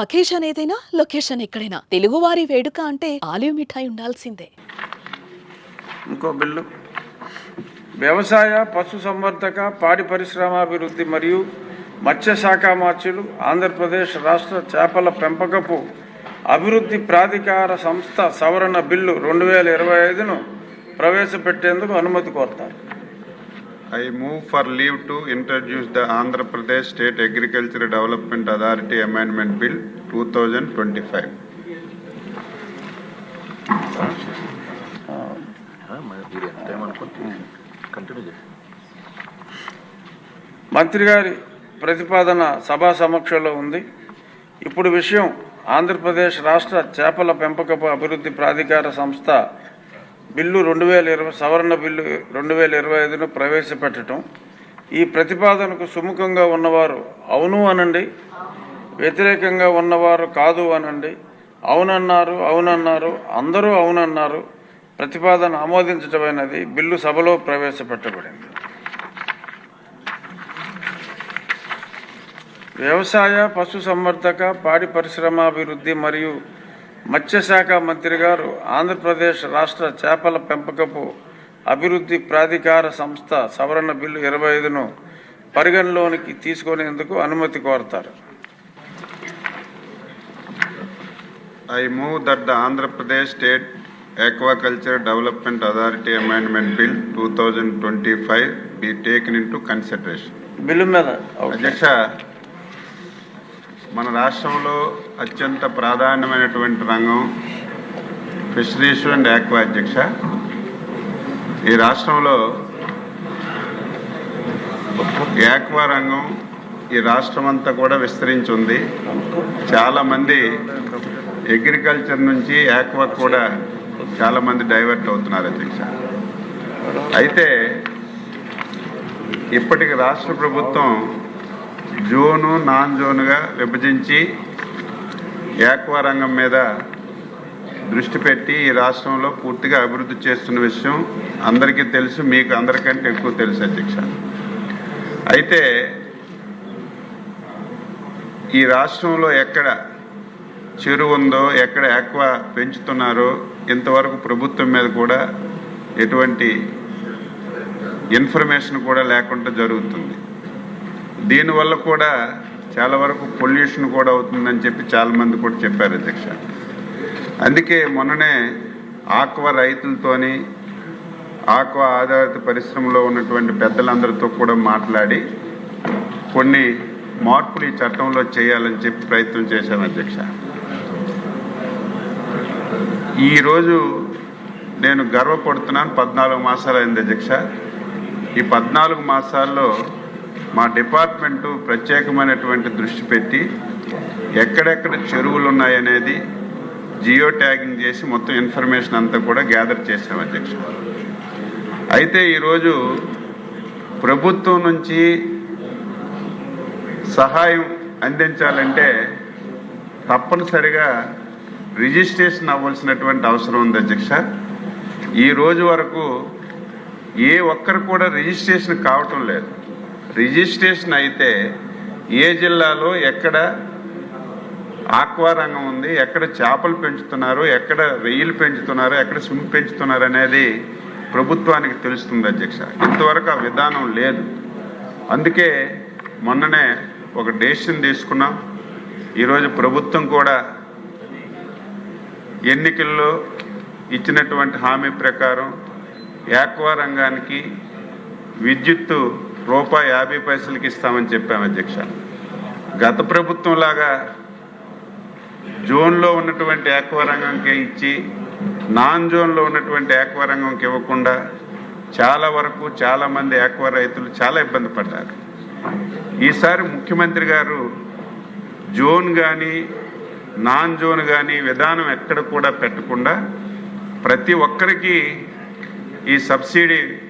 Occasion ఏదైనా location ఎక్కడైనా. తెలుగువారి వేడుక అంటే ఆలివ్ మిఠాయి ఉండాల్సిందే. ఇంకో బిల్లు. వ్యవసాయ పశు సంవర్ధక పాడి పరిశ్రమాభివృద్ధి మరియు మత్స్య శాఖ మార్చులు ఆంధ్రప్రదేశ్ రాష్ట్ర చేపల పెంపకపు అభివృద్ధి ప్రాధికార సంస్థ సవరణ బిల్లు రెండు వేల ఇరవై ఐదును ప్రవేశపెట్టేందుకు అనుమతి కోరుతారు. I move for leave to introduce the Andhra Pradesh state agriculture development authority amendment bill two thousand twenty five మంత్రి గారి ప్రతిపాదన సభా సమక్షంలో ఉంది. ఇప్పుడు విషయం ఆంధ్రప్రదేశ్ రాష్ట్ర చేపల పెంపకపు అభివృద్ధి ప్రాధికార సంస్థ బిల్లు రెండు వేల ఇరవై సవరణ బిల్లు రెండు వేల ఇరవై ఐదును ప్రవేశపెట్టడం ఈ ప్రతిపాదనకు సుముఖంగా ఉన్నవారు అవును అనండి. వ్యతిరేకంగా ఉన్నవారు కాదు అనండి. అవునన్నారు అవునన్నారు అందరూ అవునన్నారు. ప్రతిపాదన ఆమోదించడమైనది బిల్లు సభలో ప్రవేశపెట్టబడింది. వ్యవసాయ పశు సంవర్ధక పాడి పరిశ్రమాభివృద్ధి మరియు మత్స్యశాఖ మంత్రి గారు ఆంధ్రప్రదేశ్ రాష్ట్ర చేపల పెంపకపు అభివృద్ధి ప్రాధికార సంస్థ సవరణ బిల్లు ఇరవై ఐదును పరిగణలోనికి తీసుకునేందుకు అనుమతి కోరుతారు. I move that the Andhra Pradesh state aquaculture development authority amendment bill two thousand twenty five be taken into consideration. Bill మీద అధ్యక్ష మన రాష్ట్రంలో అత్యంత ప్రాధాన్యమైనటువంటి రంగం ఫిషరీస్ అండ్ ఆక్వా అధ్యక్ష. ఈ రాష్ట్రంలో యాక్వా రంగం ఈ రాష్ట్రం అంతా కూడా విస్తరించి ఉంది చాలామంది అగ్రికల్చర్ నుంచి ఆక్వా కూడా చాలామంది డైవర్ట్ అవుతున్నారు అధ్యక్ష. అయితే ఇప్పటికి రాష్ట్ర ప్రభుత్వం జోను నాన్ జోనుగా విభజించి ఏక్వా రంగం మీద దృష్టి పెట్టి ఈ రాష్ట్రంలో పూర్తిగా అభివృద్ధి చేస్తున్న విషయం అందరికీ తెలుసు మీకు అందరికంటే ఎక్కువ తెలుసు అధ్యక్ష. అయితే ఈ రాష్ట్రంలో ఎక్కడ చెరువు ఉందో ఎక్కడ ఏక్వా పెంచుతున్నారో ఇంతవరకు ప్రభుత్వం మీద కూడా ఎటువంటి ఇన్ఫర్మేషన్ కూడా లేకుండా జరుగుతుంది. దీనివల్ల కూడా చాలా వరకు పొల్యూషన్ కూడా అవుతుందని చెప్పి చాలామంది కూడా చెప్పారు అధ్యక్ష. అందుకే మొన్ననే ఆక్వా రైతులతోని ఆక్వా ఆధారిత పరిశ్రమలో ఉన్నటువంటి పెద్దలందరితో కూడా మాట్లాడి కొన్ని మార్పులు ఈ చట్టంలో చేయాలని చెప్పి ప్రయత్నం చేశాను అధ్యక్ష. ఈరోజు నేను గర్వపడుతున్నాను పద్నాలుగు మాసాలు అయింది అధ్యక్ష. ఈ పద్నాలుగు మాసాల్లో మా డిపార్ట్మెంటు ప్రత్యేకమైనటువంటి దృష్టి పెట్టి ఎక్కడెక్కడ చెరువులు ఉన్నాయనేది జియో ట్యాగింగ్ చేసి మొత్తం ఇన్ఫర్మేషన్ అంతా కూడా గ్యాదర్ చేసాం అధ్యక్ష. అయితే ఈరోజు ప్రభుత్వం నుంచి సహాయం అందించాలంటే తప్పనిసరిగా రిజిస్ట్రేషన్ అవ్వాల్సినటువంటి అవసరం ఉంది అధ్యక్ష. ఈ రోజు వరకు ఏ ఒక్కరు కూడా రిజిస్ట్రేషన్ కావటం లేదు. రిజిస్ట్రేషన్ అయితే ఏ జిల్లాలో ఎక్కడ ఆక్వా రంగం ఉంది ఎక్కడ చేపలు పెంచుతున్నారు ఎక్కడ రొయ్యలు పెంచుతున్నారు ఎక్కడ స్విమ్ పెంచుతున్నారు అనేది ప్రభుత్వానికి తెలుస్తుంది అధ్యక్ష. ఇంతవరకు ఆ విధానం లేదు. అందుకే మొన్ననే ఒక డెసిషన్ తీసుకున్నాం. ఈరోజు ప్రభుత్వం కూడా ఎన్నికల్లో ఇచ్చినటువంటి హామీ ప్రకారం యాక్వా రంగానికి విద్యుత్తు రూపాయి యాభై పైసలకి ఇస్తామని చెప్పాము అధ్యక్ష. గత ప్రభుత్వం లాగా జోన్లో ఉన్నటువంటి యాక్వా ఇచ్చి నాన్ జోన్లో ఉన్నటువంటి యాక్వా రంగంకి ఇవ్వకుండా చాలా వరకు చాలామంది ఏకవ రైతులు చాలా ఇబ్బంది పడ్డారు. ఈసారి ముఖ్యమంత్రి గారు జోన్ కానీ నాన్ జోన్ కానీ విధానం ఎక్కడ కూడా పెట్టకుండా ప్రతి ఒక్కరికి ఈ సబ్సిడీ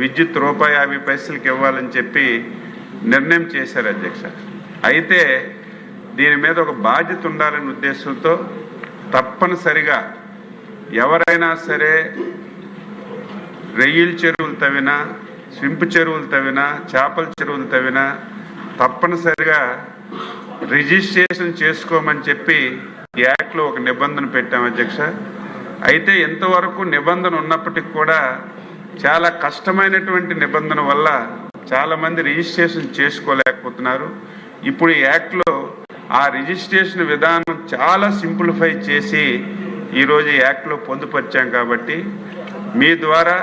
విద్యుత్ రూపాయి యాభై పైసలకి ఇవ్వాలని చెప్పి నిర్ణయం చేశారు అధ్యక్ష. అయితే దీని మీద ఒక బాధ్యత ఉండాలనే ఉద్దేశంతో తప్పనిసరిగా ఎవరైనా సరే రెయ్యిల చెరువులు తవ్వినా స్వింపు చెరువులు తవ్వినా చేపల చెరువులు తవ్వినా తప్పనిసరిగా రిజిస్ట్రేషన్ చేసుకోమని చెప్పి యాక్ట్లో ఒక నిబంధన పెట్టాం అధ్యక్ష. అయితే ఎంతవరకు నిబంధన ఉన్నప్పటికి కూడా చాలా కష్టమైనటువంటి నిబంధన వల్ల చాలామంది రిజిస్ట్రేషన్ చేసుకోలేకపోతున్నారు. ఇప్పుడు ఈ యాక్ట్లో ఆ రిజిస్ట్రేషన్ విధానం చాలా సింప్లిఫై చేసి ఈరోజు యాక్ట్లో పొందుపరిచాం కాబట్టి మీ ద్వారా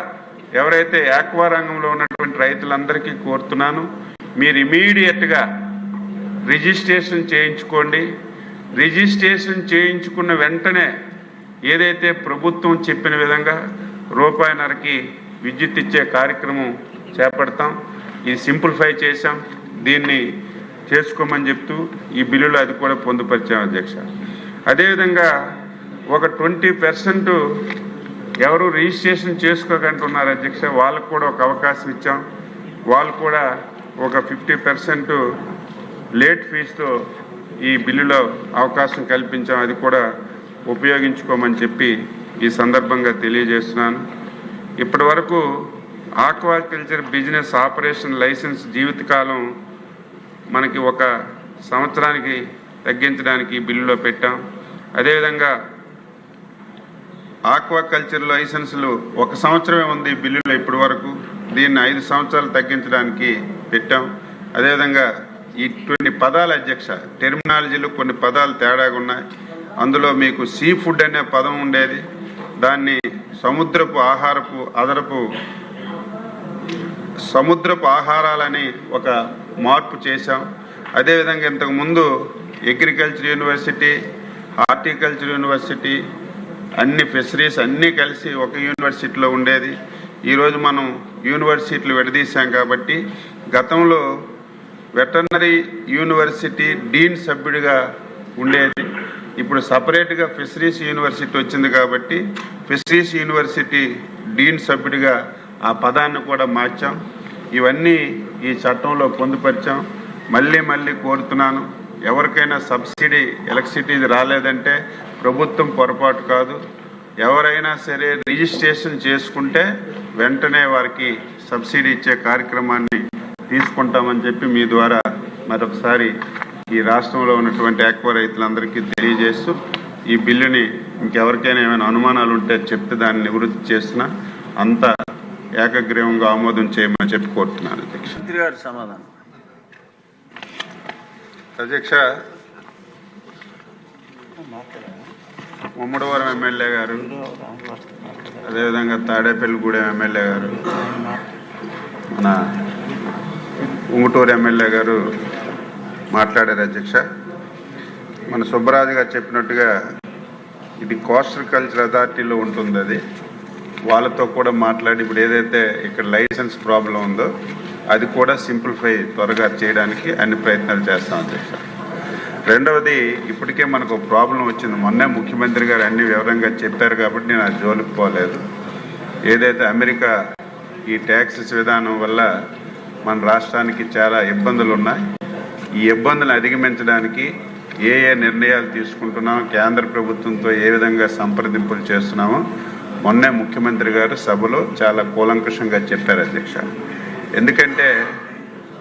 ఎవరైతే యాక్వా రంగంలో ఉన్నటువంటి రైతులందరికీ కోరుతున్నాను మీరు ఇమీడియట్గా రిజిస్ట్రేషన్ చేయించుకోండి. రిజిస్ట్రేషన్ చేయించుకున్న వెంటనే ఏదైతే ప్రభుత్వం చెప్పిన విధంగా రూపాయిన్నరకి విద్యుత్ ఇచ్చే కార్యక్రమం చేపడతాం. ఇది సింప్లిఫై చేశాం. దీన్ని చేసుకోమని చెప్తూ ఈ బిల్లులో అది కూడా పొందుపరిచాం అధ్యక్ష. అదేవిధంగా ఒక ట్వంటీ పర్సెంట్ ఎవరు రిజిస్ట్రేషన్ చేసుకోకంటున్నారు అధ్యక్ష వాళ్ళకు కూడా ఒక అవకాశం ఇచ్చాం. వాళ్ళు కూడా ఒక ఫిఫ్టీ పర్సెంట్ లేట్ ఫీజుతో ఈ బిల్లులో అవకాశం కల్పించాం. అది కూడా ఉపయోగించుకోమని చెప్పి ఈ సందర్భంగా తెలియజేస్తున్నాను. ఇప్పటి వరకు ఆక్వాకల్చర్ బిజినెస్ ఆపరేషన్ లైసెన్స్ జీవితకాలం మనకి ఒక సంవత్సరానికి తగ్గించడానికి బిల్లులో పెట్టాం. అదేవిధంగా ఆక్వాకల్చర్ లైసెన్సులు ఒక సంవత్సరమే ఉంది బిల్లులో ఇప్పటి వరకు దీన్ని ఐదు సంవత్సరాలు తగ్గించడానికి పెట్టాం. అదేవిధంగా ఇటువంటి పదాల అధ్యక్ష టెర్మినాలజీలో కొన్ని పదాలు తేడాగా ఉన్నాయి అందులో మీకు సీ ఫుడ్ అనే పదం ఉండేది. దాన్ని సముద్రపు ఆహారపు అదరపు సముద్రపు ఆహారాలని ఒక మార్పు చేశాం. అదేవిధంగా ఇంతకుముందు అగ్రికల్చర్ యూనివర్సిటీ హార్టికల్చర్ యూనివర్సిటీ అన్ని ఫిషరీస్ అన్నీ కలిసి ఒక యూనివర్సిటీలో ఉండేది. ఈరోజు మనం యూనివర్సిటీలు విడదీశాం కాబట్టి గతంలో వెటర్నరీ యూనివర్సిటీ డీన్ సభ్యుడిగా ఉండేది. ఇప్పుడు సపరేట్గా ఫిషరీస్ యూనివర్సిటీ వచ్చింది కాబట్టి ఫిషరీస్ యూనివర్సిటీ డీన్ సభ్యుడిగా ఆ పదాన్ని కూడా మార్చాం. ఇవన్నీ ఈ చట్టంలో పొందుపరిచాం. మళ్ళీ మళ్ళీ కోరుతున్నాను ఎవరికైనా సబ్సిడీ ఎలక్ట్రిసిటీ రాలేదంటే ప్రభుత్వం పొరపాటు కాదు. ఎవరైనా సరే రిజిస్ట్రేషన్ చేసుకుంటే వెంటనే వారికి సబ్సిడీ ఇచ్చే కార్యక్రమాన్ని తీసుకుంటామని చెప్పి మీ ద్వారా మరొకసారి ఈ రాష్ట్రంలో ఉన్నటువంటి ఆక్వా రైతులందరికీ తెలియజేస్తూ ఈ బిల్లుని ఇంకెవరికైనా ఏమైనా అనుమానాలు ఉంటే చెప్తే దాన్ని నివృత్తి చేస్తున్నా. అంత ఏకగ్రీవంగా ఆమోదం చేయమని చెప్పి కోరుతున్నాను అధ్యక్ష. గారి సమాధానం. అధ్యక్ష ముమ్మడివరం ఎమ్మెల్యే గారు అదేవిధంగా తాడేపల్లిగూడెం ఎమ్మెల్యే గారు మన ఉంగుటూరు ఎమ్మెల్యే గారు మాట్లాడారు అధ్యక్ష. మన సుబ్బరాజు గారు చెప్పినట్టుగా ఇది కోస్టల్ కల్చర్ అథారిటీలో ఉంటుంది అది. వాళ్ళతో కూడా మాట్లాడి ఇప్పుడు ఏదైతే ఇక్కడ లైసెన్స్ ప్రాబ్లం ఉందో అది కూడా సింప్లిఫై త్వరగా చేయడానికి అన్ని ప్రయత్నాలు చేస్తాం అధ్యక్ష. రెండవది ఇప్పటికే మనకు ప్రాబ్లం వచ్చింది. మొన్నే ముఖ్యమంత్రి గారు అన్ని వివరంగా చెప్పారు కాబట్టి నేను ఆ జోలికి పోలేదు. ఏదైతే అమెరికా ఈ ట్యాక్సెస్ విధానం వల్ల మన రాష్ట్రానికి చాలా ఇబ్బందులు ఉన్నాయి ఈ ఇబ్బందులను అధిగమించడానికి ఏ ఏ నిర్ణయాలు తీసుకుంటున్నాం కేంద్ర ప్రభుత్వంతో ఏ విధంగా సంప్రదింపులు చేస్తున్నామో మొన్నే ముఖ్యమంత్రి గారు సభలో చాలా కూలంకషంగా చెప్పారు అధ్యక్ష. ఎందుకంటే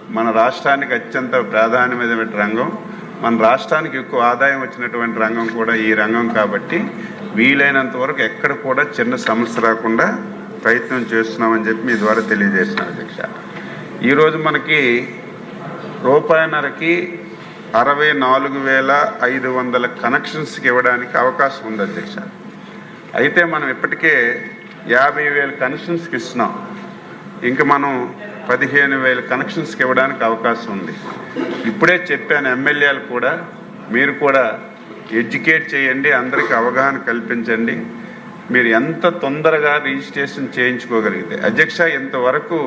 మన రాష్ట్రానికి అత్యంత ప్రాధాన్యమైన రంగం మన రాష్ట్రానికి ఎక్కువ ఆదాయం వచ్చినటువంటి రంగం కూడా ఈ రంగం కాబట్టి వీలైనంత వరకు ఎక్కడ కూడా చిన్న సమస్య రాకుండా ప్రయత్నం చేస్తున్నామని చెప్పి మీ ద్వారా తెలియజేస్తున్నాను అధ్యక్ష. ఈరోజు మనకి రూపాయిన్నరకి అరవై నాలుగు వేల ఐదు వందల కనెక్షన్స్కి ఇవ్వడానికి అవకాశం ఉంది అధ్యక్ష. అయితే మనం ఇప్పటికే యాభై వేల కనెక్షన్స్కి ఇస్తున్నాం. ఇంక మనం పదిహేను వేల కనెక్షన్స్కి ఇవ్వడానికి అవకాశం ఉంది. ఇప్పుడే చెప్పాను ఎమ్మెల్యేలు కూడా మీరు కూడా ఎడ్యుకేట్ చేయండి అందరికీ అవగాహన కల్పించండి. మీరు ఎంత తొందరగా రిజిస్ట్రేషన్ చేయించుకోగలిగితే. అధ్యక్ష ఇంతవరకు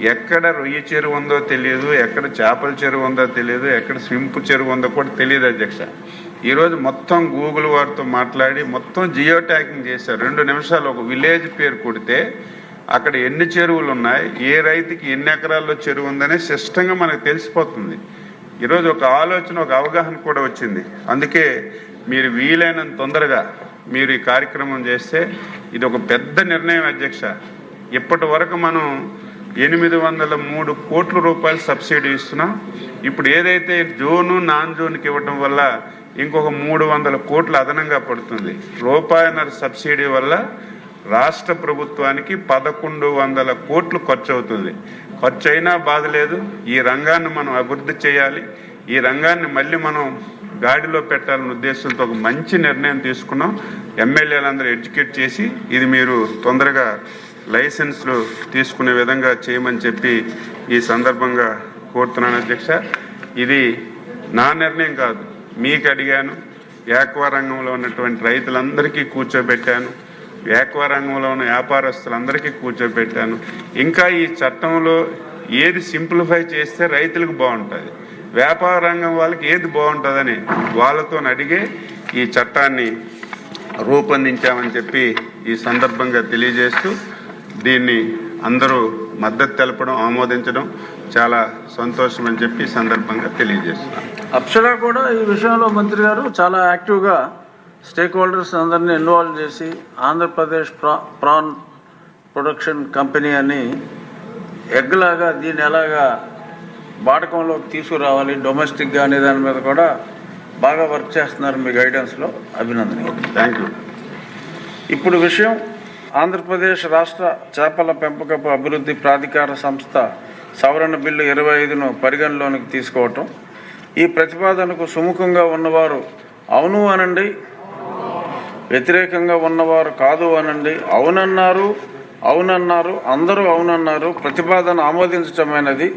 ఎక్కడ రొయ్య చెరువు ఉందో తెలియదు ఎక్కడ చేపల చెరువు ఉందో తెలియదు ఎక్కడ స్వింపు చెరువు ఉందో కూడా తెలియదు అధ్యక్ష. ఈరోజు మొత్తం గూగుల్ వారితో మాట్లాడి మొత్తం జియో ట్యాగింగ్ చేశారు. రెండు నిమిషాలు ఒక విలేజ్ పేరు కొడితే అక్కడ ఎన్ని చెరువులు ఉన్నాయి ఏ రైతుకి ఎన్ని ఎకరాల్లో చెరువు ఉందనే స్పష్టంగా మనకు తెలిసిపోతుంది. ఈరోజు ఒక ఆలోచన ఒక అవగాహన కూడా వచ్చింది. అందుకే మీరు వీలైనంత తొందరగా మీరు ఈ కార్యక్రమం చేస్తే ఇది ఒక పెద్ద నిర్ణయం అధ్యక్ష. ఇప్పటి వరకు మనం ఎనిమిది వందల మూడు కోట్ల రూపాయలు సబ్సిడీ ఇస్తున్నాం. ఇప్పుడు ఏదైతే జోను నాన్ జోన్కి ఇవ్వడం వల్ల ఇంకొక మూడు వందల కోట్లు అదనంగా పడుతుంది. రూపాయన్నర సబ్సిడీ వల్ల రాష్ట్ర ప్రభుత్వానికి పదకొండు వందల కోట్లు ఖర్చు అవుతుంది ఖర్చు అయినా బాధ లేదు ఈ రంగాన్ని మనం అభివృద్ధి చేయాలి. ఈ రంగాన్ని మళ్ళీ మనం గాడిలో పెట్టాలనే ఉద్దేశంతో ఒక మంచి నిర్ణయం తీసుకున్నాం. ఎమ్మెల్యేలందరూ ఎడ్యుకేట్ చేసి ఇది మీరు తొందరగా లైసెన్స్లు తీసుకునే విధంగా చేయమని చెప్పి ఈ సందర్భంగా కోరుతున్నాను అధ్యక్ష. ఇది నా నిర్ణయం కాదు మీకు అడిగాను ఏక్వా రంగంలో ఉన్నటువంటి రైతులందరికీ కూర్చోబెట్టాను ఏక్వా రంగంలో ఉన్న వ్యాపారస్తులందరికీ కూర్చోబెట్టాను. ఇంకా ఈ చట్టంలో ఏది సింప్లిఫై చేస్తే రైతులకు బాగుంటుంది వ్యాపార రంగం వాళ్ళకి ఏది బాగుంటుందని వాళ్ళతో అడిగే ఈ చట్టాన్ని రూపొందించామని చెప్పి ఈ సందర్భంగా తెలియజేస్తూ దీన్ని అందరూ మద్దతు తెలపడం ఆమోదించడం చాలా సంతోషం అని చెప్పి సందర్భంగా తెలియజేస్తున్నాను. అప్సరా కూడా ఈ విషయంలో మంత్రి గారు చాలా యాక్టివ్గా స్టేక్ హోల్డర్స్ అందరినీ ఇన్వాల్వ్ చేసి ఆంధ్రప్రదేశ్ ప్రా ప్రాన్ ప్రొడక్షన్ కంపెనీ అని ఎగ్లాగా దీన్ని ఎలాగా వాడకంలోకి తీసుకురావాలి డొమెస్టిక్గా అనే దాని మీద కూడా బాగా వర్క్ చేస్తున్నారు మీ గైడెన్స్లో అభినందనీయం థ్యాంక్ యూ ఇప్పుడు విషయం ఆంధ్రప్రదేశ్ రాష్ట్ర చేపల పెంపకపు అభివృద్ధి ప్రాధికార సంస్థ సవరణ బిల్లు ఇరవై ఐదును పరిగణలోనికి తీసుకోవటం. ఈ ప్రతిపాదనకు సుముఖంగా ఉన్నవారు అవును అనండి వ్యతిరేకంగా ఉన్నవారు కాదు అనండి. అవునన్నారు అవునన్నారు అందరూ అవునన్నారు. ప్రతిపాదన ఆమోదించటమైనది